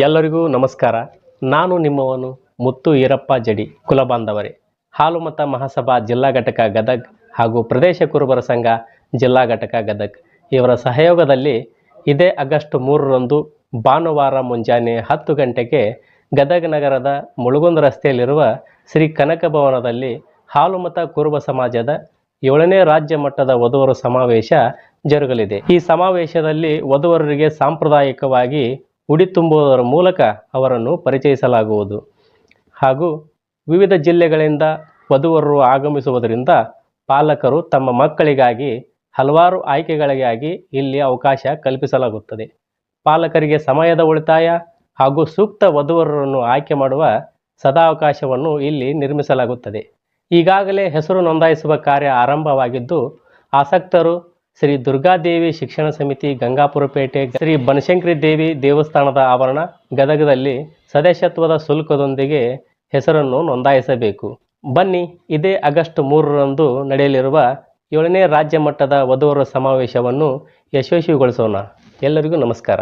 ಎಲ್ಲರಿಗೂ ನಮಸ್ಕಾರ. ನಾನು ನಿಮ್ಮವನು ಮುತ್ತು ಈರಪ್ಪ ಜಡಿ, ಕುಲಬಾಂಧವರೇ. ಹಾಲುಮತ ಮಹಾಸಭಾ ಜಿಲ್ಲಾ ಘಟಕ ಗದಗ್ ಹಾಗೂ ಪ್ರದೇಶ ಕುರುಬರ ಸಂಘ ಜಿಲ್ಲಾ ಘಟಕ ಗದಗ್. ಇವರ ಸಹಯೋಗದಲ್ಲಿ ಇದೇ ಆಗಸ್ಟ್ ಮೂರರಂದು ಭಾನುವಾರ ಮುಂಜಾನೆ ಹತ್ತು ಗಂಟೆಗೆ ಗದಗ ನಗರದ ಮುಳುಗುಂದ ರಸ್ತೆಯಲ್ಲಿರುವ ಶ್ರೀ ಕನಕ ಭವನದಲ್ಲಿ ಹಾಲುಮತ ಕುರುಬ ಸಮಾಜದ ಏಳನೇ ರಾಜ್ಯ ಮಟ್ಟದ ವಧುವರ ಸಮಾವೇಶ ಜರುಗಲಿದೆ. ಈ ಸಮಾವೇಶದಲ್ಲಿ ವಧುವರರಿಗೆ ಸಾಂಪ್ರದಾಯಿಕವಾಗಿ ಉಡಿ ತುಂಬುವುದರ ಮೂಲಕ ಅವರನ್ನು ಪರಿಚಯಿಸಲಾಗುವುದು. ಹಾಗೂ ವಿವಿಧ ಜಿಲ್ಲೆಗಳಿಂದ ವಧುವರರು ಆಗಮಿಸುವುದರಿಂದ ಪಾಲಕರು ತಮ್ಮ ಮಕ್ಕಳಿಗಾಗಿ ಹಲವಾರು ಆಯ್ಕೆಗಳಿಗಾಗಿ ಇಲ್ಲಿ ಅವಕಾಶ ಕಲ್ಪಿಸಲಾಗುತ್ತದೆ. ಪಾಲಕರಿಗೆ ಸಮಯದ ಉಳಿತಾಯ ಹಾಗೂ ಸೂಕ್ತ ವಧುವರರನ್ನು ಆಯ್ಕೆ ಮಾಡುವ ಸದಾವಕಾಶವನ್ನು ಇಲ್ಲಿ ನಿರ್ಮಿಸಲಾಗುತ್ತದೆ. ಈಗಾಗಲೇ ಹೆಸರು ನೋಂದಾಯಿಸುವ ಕಾರ್ಯ ಆರಂಭವಾಗಿದ್ದು, ಆಸಕ್ತರು ಶ್ರೀ ದುರ್ಗಾದೇವಿ ಶಿಕ್ಷಣ ಸಮಿತಿ ಗಂಗಾಪುರಪೇಟೆ, ಶ್ರೀ ಬನಶಂಕರಿ ದೇವಿ ದೇವಸ್ಥಾನದ ಆವರಣ ಗದಗದಲ್ಲಿ ಸದಸ್ಯತ್ವದ ಶುಲ್ಕದೊಂದಿಗೆ ಹೆಸರನ್ನು ನೋಂದಾಯಿಸಬೇಕು. ಬನ್ನಿ, ಇದೇ ಆಗಸ್ಟ್ ಮೂರರಂದು ನಡೆಯಲಿರುವ ಏಳನೇ ರಾಜ್ಯ ಮಟ್ಟದ ವಧುವರ ಸಮಾವೇಶವನ್ನು ಯಶಸ್ವಿಗೊಳಿಸೋಣ. ಎಲ್ಲರಿಗೂ ನಮಸ್ಕಾರ.